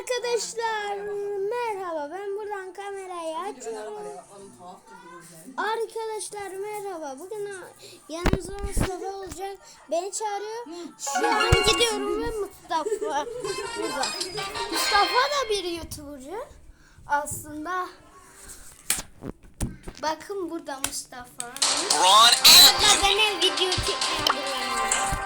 Arkadaşlar merhaba ben buradan kamerayı açıyorum. Arkadaşlar merhaba bugün yanımızda Mustafa olacak beni çağırıyor. Şu an gidiyorum ve Mustafa burada. Mustafa da bir youtubercu aslında. Bakın burada Mustafa. Ron Hatta ben ev video çekmeye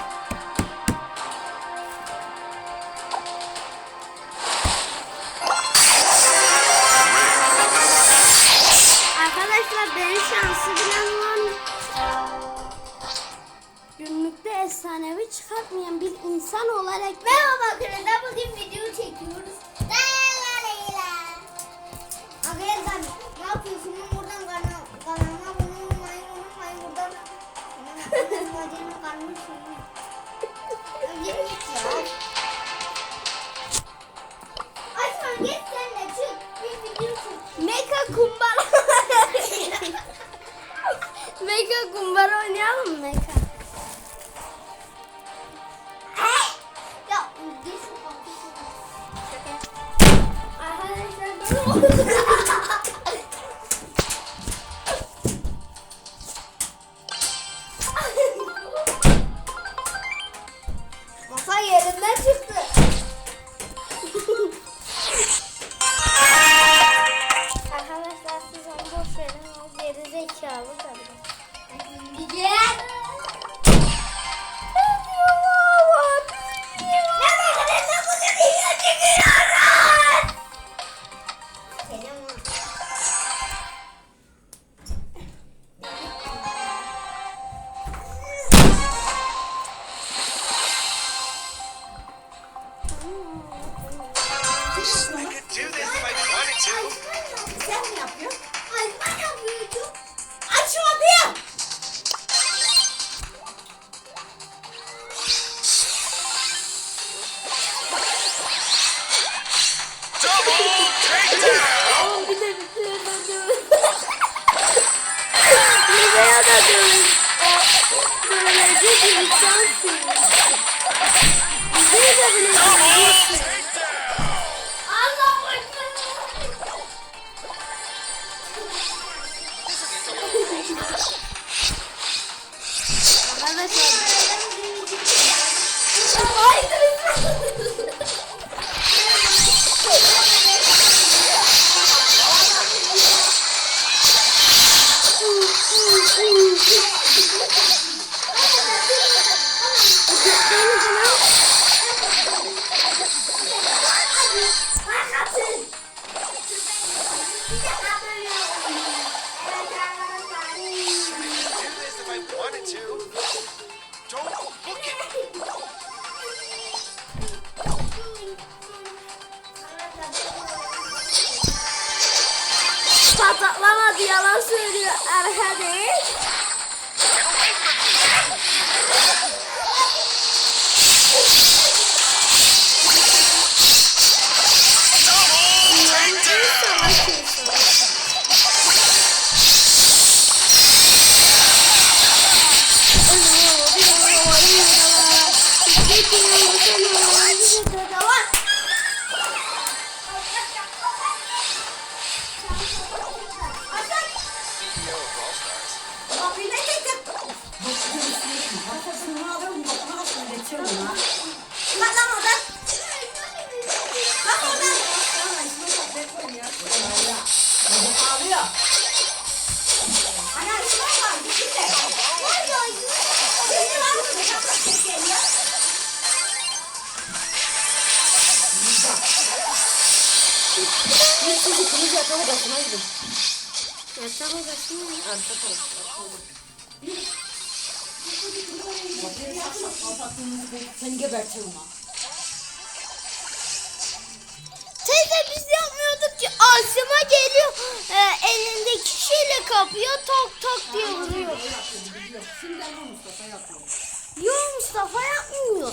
benim şansı bilen var mı? Günlükte efsanevi çıkartmayan bir insan olarak Merhaba arkadaşlar bugün video çekiyoruz. Arkadaşlar ne yapıyorsun? Buradan kana, kanalıma abone olmayı unutmayın. Buradan benim acemi kalmış. Öyle git ya. Açma git sen de çık. Bir video çek. Meka kumbara. Meka kumbara oynayalım mı Meka? Yatak odası mı? Seni gebertirim ha. Teyze biz yapmıyorduk ki Asım'a geliyor e, elindeki şeyle kapıyor tok tok diye vuruyor. Yok Mustafa yapmıyor.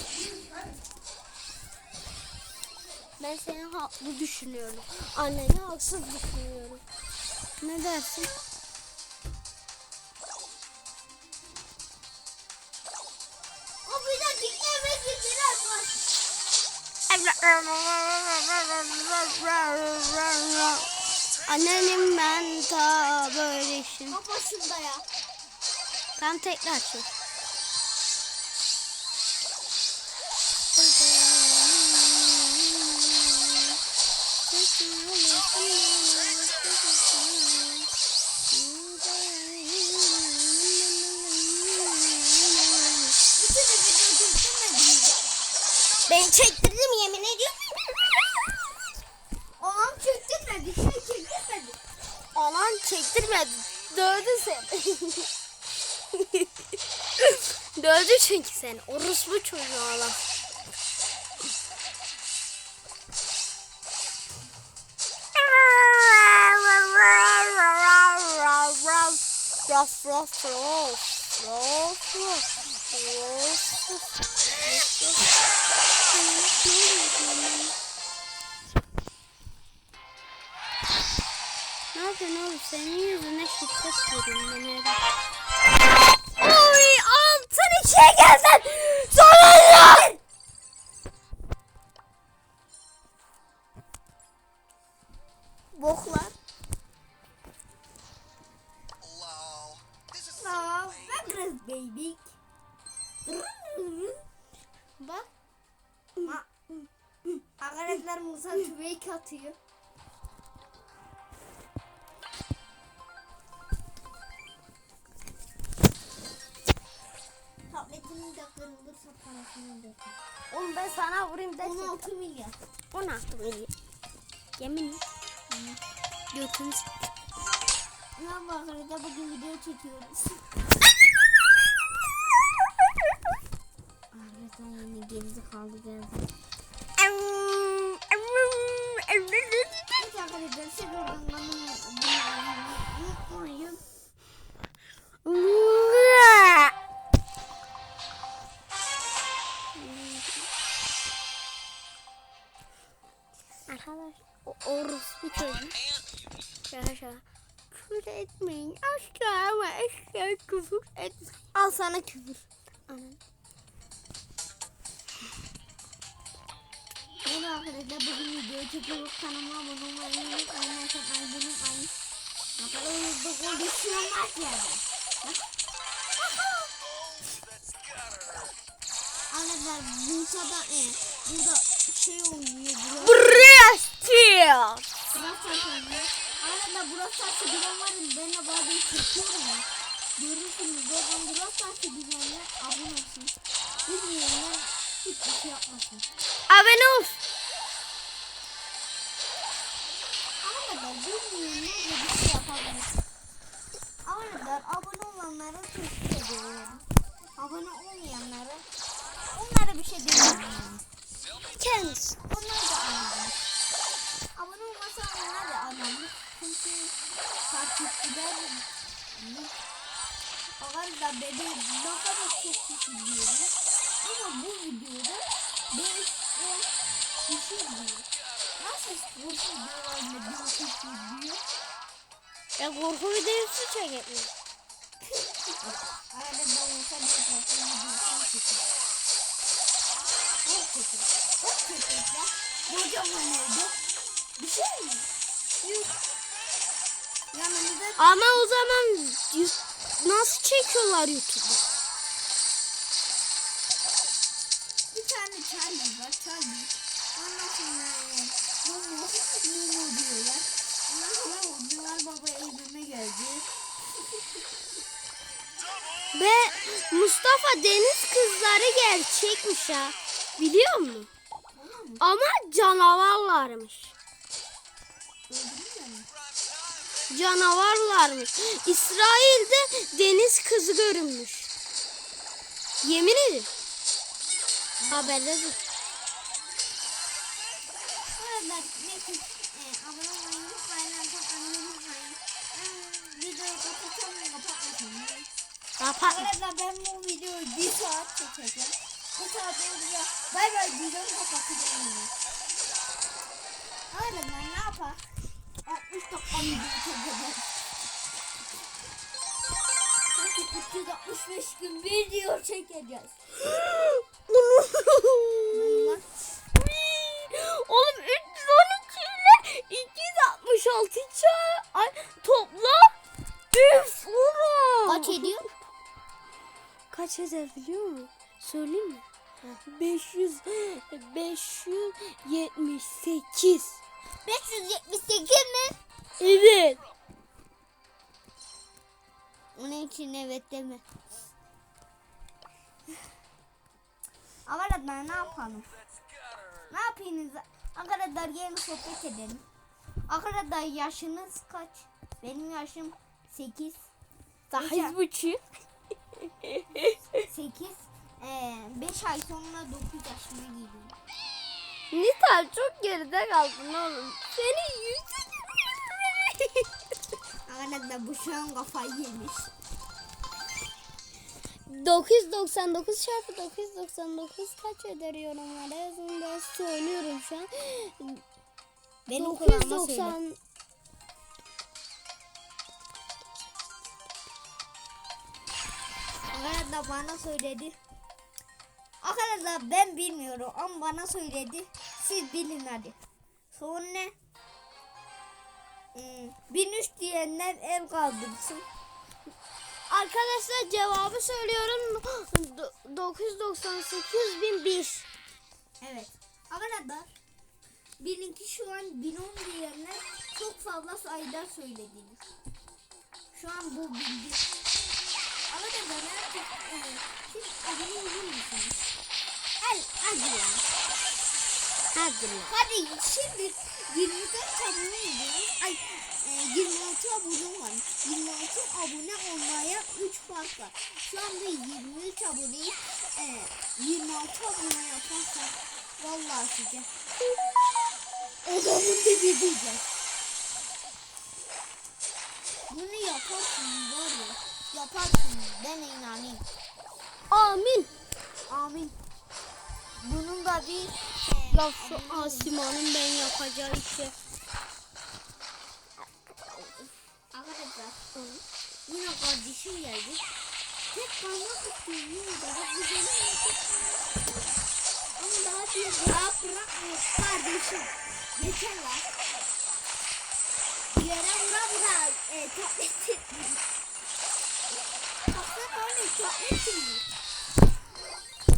Ben seni haklı düşünüyorum. Anneni haksız düşünüyorum. Ne dersin? O bize dikleme getiren var. Annenim ben ta böyle işim. Babasında ya. Tam tekrar çek. Ben çektirdim yemin ediyorum. Anam çektirmedi. Şey çektirmedi. Anan çektirmedi. Dövdü seni. Dövdü çünkü seni. Orospu çocuğu Allah. Ruff, ruff, ruff, ruff, ruff. Ne yapıyorsun oğlum? Senin yüzüne şiddet veriyorum ben herhalde. Oy altın içe geldin. Vurayım dersin. 16 milyar. 16 milyon. Yemin et. Götünü s- Ne yapalım Agrete bugün video çekiyoruz. Agret'ten yeni gerisi kaldı geldi. Sana küfür. Anan. Merhaba arkadaşlar bugün video çekiyoruz. Kanalıma abone olmayı unutmayın. Arkadaşlar abone olmayı. Bakalım hızlı konuşuyorum bak yerde. Arkadaşlar Bursa'da e, burada şey burada. Buraya still. Burası. Arkadaşlar burası saçı bilen varım. Ben de bazen çekiyorum ya. Görürsünüz. Oradan saçı bilenler abone olsun. Bilmeyenler hiçbir şey yapmasın. Abone ol. Arkadaşlar bilmeyenler de bir şey yapabilir. Arkadaşlar abone olanlara teşekkür ediyorum. Abone olmayanlara onlara bir şey demiyorum. Kendisi. Onlar da anlamır. Abone olmasa onlar da anlamır. Çünkü takipçiler Arkadaşlar bebeği ne kadar çok kişi diyorum. Ama bu videoda 5 10 kişi diyor. Nasıl bu videolarla bir kişi diyor? Ya korku videosu çekemiyor. Arada ben olsa bir korku videosu çekerim. Çok kötü. Çok kötü. Kocaman evde. Bir şey mi? Yok. Yanımızda Ama o zaman nasıl çekiyorlar YouTube'da? bir tane Charlie var. Charlie. Ondan sonra e, Momo. Momo diyorlar. Ondan sonra Noel Baba evime geldi. Ve Mustafa Deniz kızları gerçekmiş ha. Biliyor musun? Ama canavarlarmış. Canavarlarmış. İsrail'de deniz kızı görünmüş. Yemin ederim. Haberde dur. Kapat. Arkadaşlar ben bu videoyu bir saat çekeceğim. Bir saat olunca bay bay videomu kapatacağım. Arkadaşlar ne yapar? 60 dakika video. Sanki 365 gün video çekeceğiz. Oğlum 312 ile 266 çağ. Ay topla. Üf oğlum. Kaç ediyor? Kaç eder biliyor musun? Söyleyeyim mi? 500 578 578 mi? Evet. Onun için evet deme. Arkadaşlar ne yapalım? Ne yapıyorsunuz? Arkadaşlar gelin sohbet edelim. Arkadaşlar yaşınız kaç? Benim yaşım 8. Sekiz buçuk. 8. 5 ay sonra 9 yaşıma geliyorum. Nital çok geride kaldın oğlum. Seni yüzün. Arkadaşlar bu şu an kafayı yemiş. 999 çarpı 999 kaç eder yorumlara yazın ben söylüyorum şu an. Benim kulağıma söyle. 990 Arkadaşlar bana söyledi. Arkadaşlar ben bilmiyorum ama bana söyledi. Siz bilin hadi. Sonra ne? Hmm, 1003 diyenler el kaldırsın. Arkadaşlar cevabı söylüyorum. 998 1001. Evet. Arkadaşlar bilin ki şu an 1010 diyenler çok fazla sayıda söylediniz. Şu an bu bilgi. Arkadaşlar artık e, siz abone olur musunuz? Hadi ya. Hadi şimdi 24 abone ediyoruz. Ay e, 26 abone var. 26 abone olmaya 3 fark var. Şu anda 23 aboneyiz. E, 26 abone yaparsak vallahi size odamın dibi diyeceğim. Bunu yaparsın var ya. Yaparsın ben inanayım. Amin. Amin. Bunun da bir e, Laf şu Asima'nın ben yapacağı işe. Arkadaşlar yine kardeşim geldi. Tek parmak istiyorum daha güzel Ama daha bir bırakmıyor kardeşim. Yeter lan. Yere vura vura e, tableti. Baksana öyle tableti mi?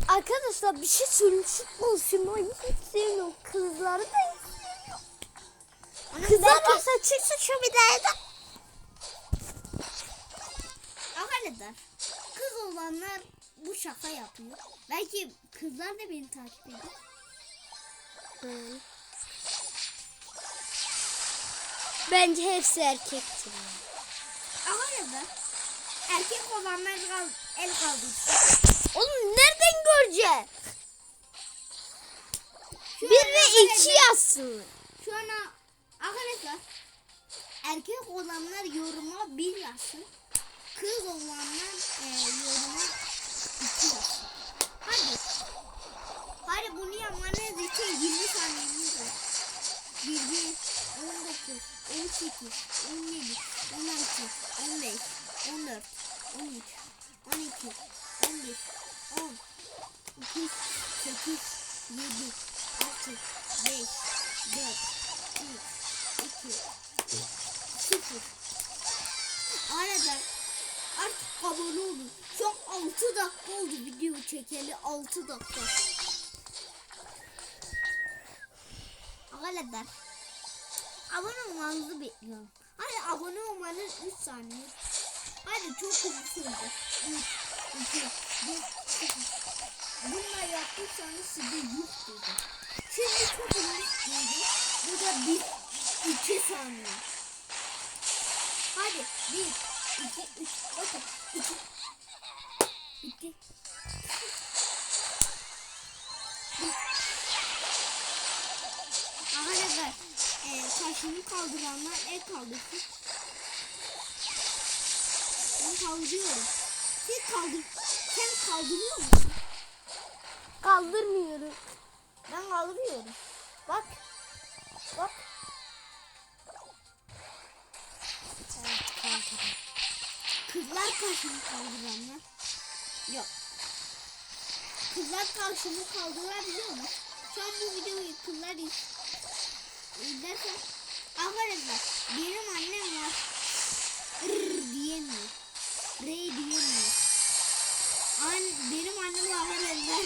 Arkadaşlar bir şey söyleyeyim. Şu Asima'yı hiç sevmiyorum. Kızları da hiç sevmiyorum. Kızlar varsa çıksın şu videoda. Arkadaşlar kız olanlar bu şaka yapıyor. Belki kızlar da beni takip ediyor. Bence hepsi erkektir. Arkadaşlar erkek olanlar el kaldırsın. Oğlum nereden göreceğiz? Şu Bir ve iki yazsın. Şu an arkadaşlar erkek olanlar yoruma bir yazsın. Kız olanlar e, yoruma iki yazsın. Hadi. Hadi bunu yapmanız için 20 saniyeniz var. 20, 19, 18, 17, 16, 15, 14, 13, 12, 11, 10, 9, 8, 7, 6, 5, 4, 3, 2, 0. Arada artık abone olun. An 6 dakika oldu video çekeli 6 dakika. Arkadaşlar abone olmanızı bekliyorum. Hadi abone olmanız 3 saniye. Hadi çok hızlı sürdü. 3, 2, 1, 0. Bununla yaptıysanız size yuh dedim. Şimdi çok hızlı sürdü. Bu da 1, 2 saniye. Hadi 1, 2, 3, bakın 2. Bitti. Arkadaşlar e, taşını kaldıranlar el kaldırsın. Ben kaldırıyorum. Siz kaldır. Sen kaldırıyor musun? Kaldırmıyorum. Ben kaldırıyorum. Bak. Bak. Kızlar karşımı kaldıranlar. Yok. Kızlar karşımı kaldırabiliyor mu? Şu an bu videoyu kızlar iz izlerse arkadaşlar benim annem var. R diyemiyor. R diyemiyor. An benim annem haberlerinden.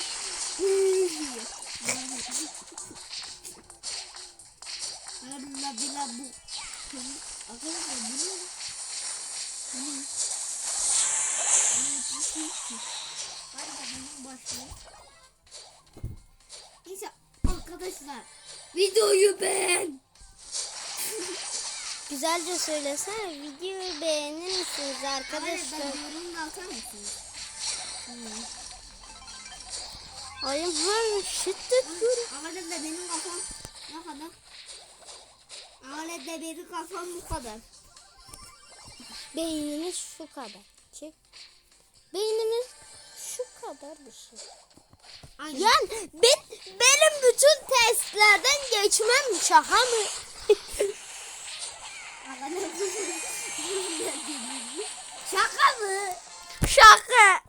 Allah bila bu. Arkadaşlar bu ne? Bu ne? Hadi bakalım başlayalım. Neyse arkadaşlar videoyu beğen. Güzelce söylesene. Videoyu beğenir misiniz arkadaşlar? Arkadaşlar yorumda atar mısınız? Her şiddet Arkadaşlar benim kafam ne kadar? Arkadaşlar benim kafam bu kadar. Beyniniz şu kadar. Çek. Beyniniz şu kadar bir şey. Aynen. Yani ben, benim bütün testlerden geçmem şaka mı? Şaka mı? Şaka.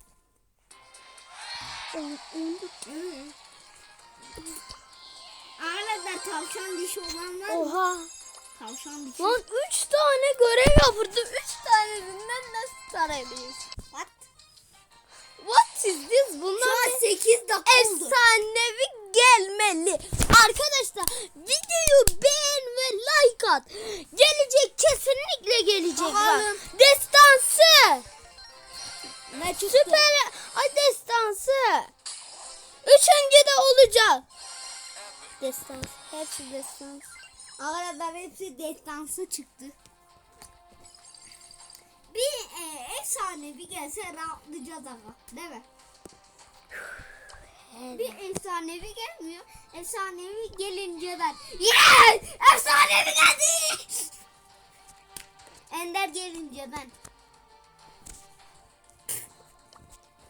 Arkadaşlar tavşan dişi olan var mı? Oha. Tavşan dişi. Lan üç tane görev yapırdım. Üç tanesinden nasıl sarabiliriz? What? What is this? Bunlar Şu an ne? 8 dakika oldu. efsanevi gelmeli. Arkadaşlar videoyu beğen ve like at. Gelecek kesinlikle gelecek. bak. Bakalım. Destansı. Ne çıktı? Süper. Ay destansı. Üçüncü de olacak. Destans. Hepsi destans. Arkadaşlar hepsi destansı çıktı. Bir e, efsanevi gelse rahatlayacağız aga. Değil mi? Bir efsanevi gelmiyor. Efsanevi gelince ben yes! Efsanevi geldi! Ender gelince ben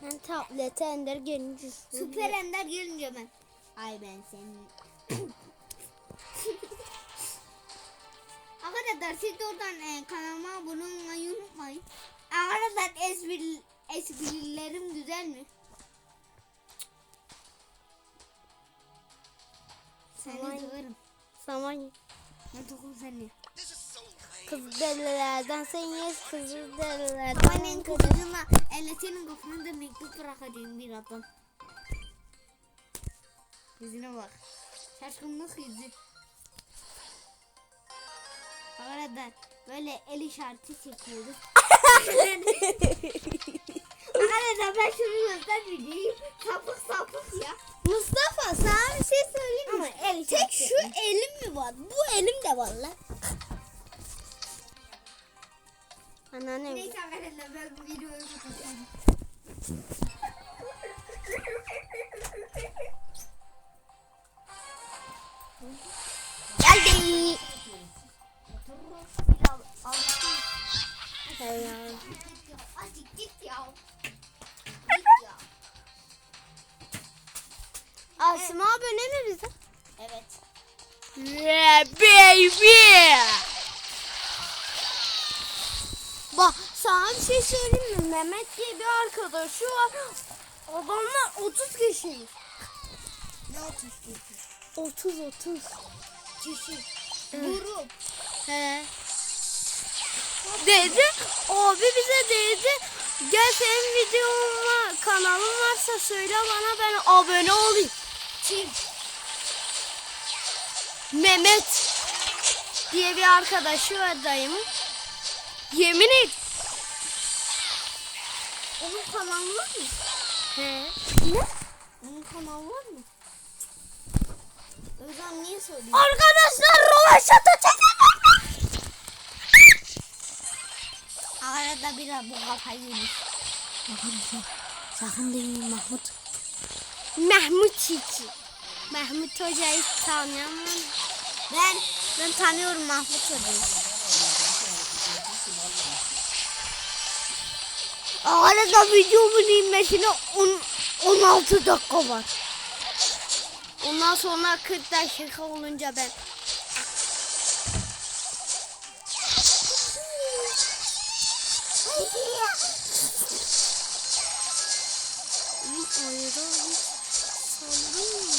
Ben tablete ender gelince Süper Ender gelince ben Ay ben senin Arkadaşlar siz de oradan e, kanalıma abone olmayı unutmayın. Arkadaşlar espri, esprilerim güzel mi? Seni Aman. döverim. Zaman Ben tokum seni. Kız delilerden sen yes kızıl delilerden. Annen elle senin kafana da mektup bırakacağım bir adam. Yüzüne bak. Şaşkınlık yüzü. Arkadaşlar böyle el işareti çekiyoruz. Sana bir şey söyleyeyim mi? Mehmet diye bir arkadaşı var. Adamlar 30 kişi. Ne otuz kişi? 30 30. Kişi. Grup. He. Dedi, abi bize dedi, gel senin videon var, kanalın varsa söyle bana ben abone olayım. Kim? Mehmet diye bir arkadaşı var dayımın. Yemin et. Onun kanalı var mı? He. Onun kanalı var mı? Zaman niye söylüyorsun? Arkadaşlar rovaşata çekelim. Arada biraz bu kafayı yemiş. Sakın demeyin Mahmut. Mahmut Çiçi. Mahmut Hoca'yı tanıyan var mı? Ben Ben tanıyorum Mahmut Hoca'yı. Arada videomun inmesine on- 16 dakika var. Ondan sonra 40 dakika olunca ben ayrı hiç sallamıyorum.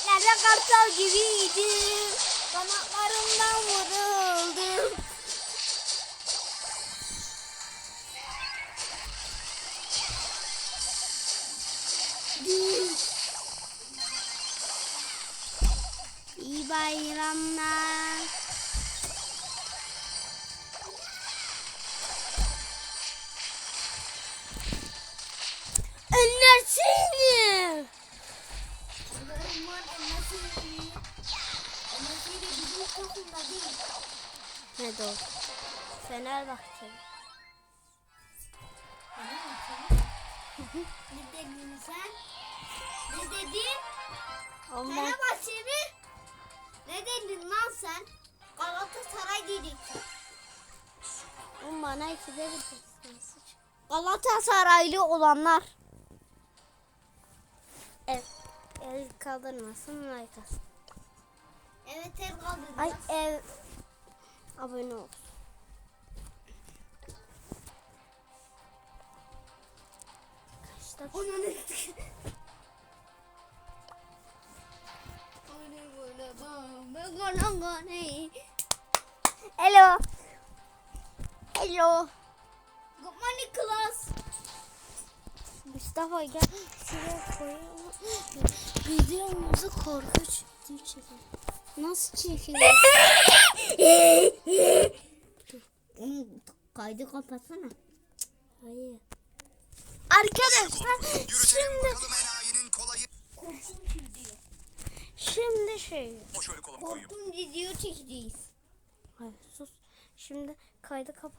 Göklerde kartal gibiydi. Kanatlarımdan vuruldum. İyi bayramlar. Takımda değil. Ne doğru? Fenerbahçe. Ne dedin sen? Ne dedin? Ama Fenerbahçe mi? Ne dedin lan sen? Galatasaray dedik. o bana ikide bir Galatasaraylı olanlar. Evet. El kaldırmasın like atsın. Evet ev kaldıracağız. Ay ev abone ol. Kaç dakika? Onun Hello. Hello. Good morning class. Mustafa gel şuraya koyalım. Videomuzu korkunç çekelim. Nasıl? Onun kaydı kapatsana. Hayır. Arkadaşlar şimdi bakalım enayinin kolayı. şimdi şey. Korkun video çekeceğiz. Hayır sus. Şimdi kaydı kapat.